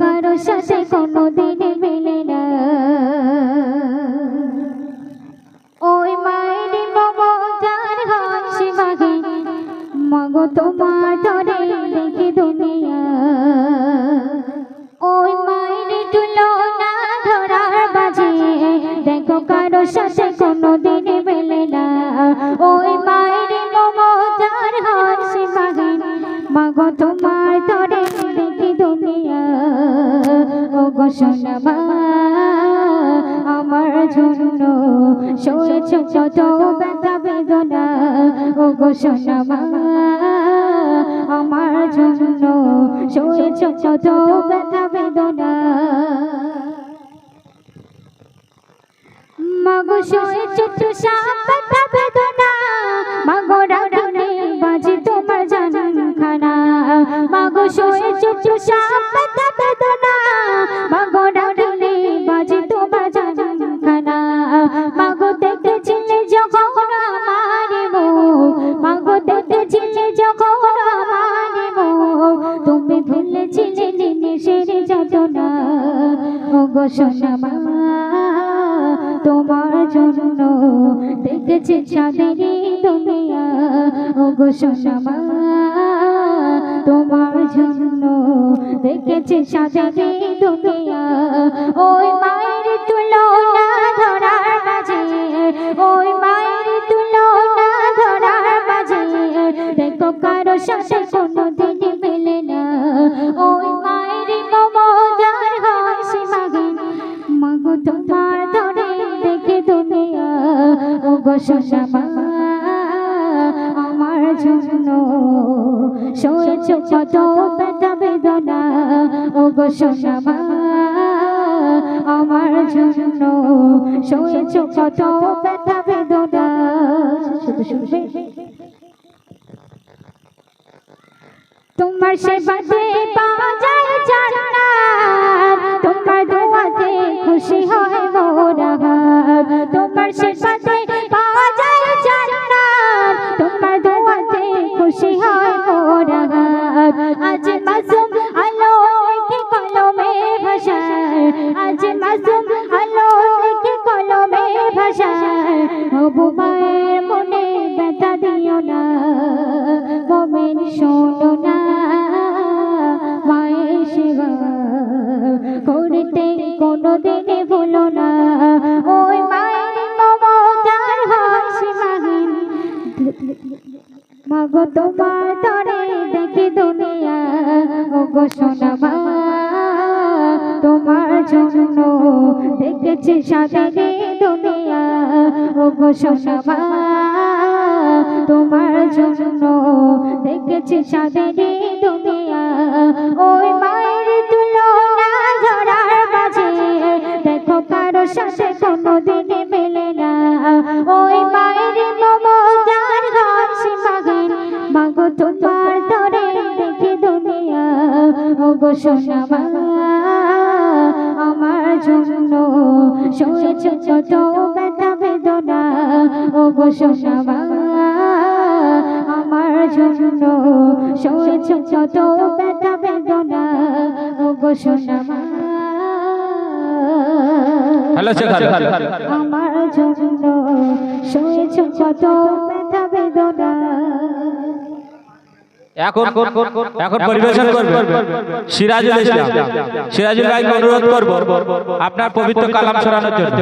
কারও সাথে কোনো মেলে না। ওই মায়ের মমতার হাসি মাগে মাগো তোমার তরে দেখি দুনিয়া। ওই মায়ের তুলনা ধরার বাজে, দেখো কারও সাথে কোনো দিন না। ওই মায়ের মমতার হাসি মাগে মাগো তোমার ও গো সোনা মা আমার জন্য সয়েছ কত ব্যথা বেদনা। ও গো সোনা মা আমার জন্য সয়েছ কত ব্যথা বেদনা। মাগো সয়েছ তো সাপ ব্যথা বেদনা। মাগো বাজি তোমার খানা মাগো সয়েছ তো সাপ ব্যথা তুমি ভুলেছিলে নিমেষের যাতনা। ও গো সোনা মা তোমার জন্য দেখেছি চাঁদেরই দুনিয়া। ও গো সোনা মা তোমার জন্য দেখেছি চাঁদেরই দুনিয়া। ওই মায়ের তুলনা ধরার মাঝে, ওই মায়ের তুলনা ধরার মাঝে। দেখো কারও সাথে কোনো তোমার ধরে দেখে দুনিয়া, ও গো সোনা আমার জন্য। সয়েছ কত ব্যথা, বেদনা, ও গো সোনা মা, আমার জন্য। সয়েছ কত ব্যথা, বেদনা। তোমার সেবাতে পাওয়া যায় দোয়াতে খুশি হয় মোরা তোমার সেবাতে পাওয়া যায় জান্নাত। তোমার দোয়াতে খুশি হয় মোরা আজ মাসুম আলো লিখে কলমে ভাষায় আজ মাসুম আলো লিখে কলমে ভাষায় হবু মায়ের মনে ব্যথা দিও না। মোমেন শোনো দিনে ভুলো না। ওই মায়ের মমতার হাসি মাগিন মাগো, তোমার তরে দেখি দুনিয়া। ও গো সোনা মা, তোমার জন্য দেখেছি সাদে দুনিয়া। ও গো সোনা মা, তোমার জন্য দেখেছি সাদে দুনিয়া। ওই মায়ের সাথে কোনোদিন মেলে না। ওই মায়ের মমতার হাসি মাগেন মাগো, তোমার তরে দেখি দুনিয়া। ও গো সোনা আমার জন্য সয়েছ যত ব্যথা বেদনা। ও গো সোনা আমার জন্য সয়েছ যত ব্যথা বেদনা। ও গো সোনা হ্যালো শেখার আমার জন্য সয়েছ কত ব্যথা বেদনা। এখন এখন পরিবেশন করবে। সিরাজুল ইসলাম। সিরাজুল ভাইকে অনুরোধ করব আপনার পবিত্র কালাম শোনানোর জন্য।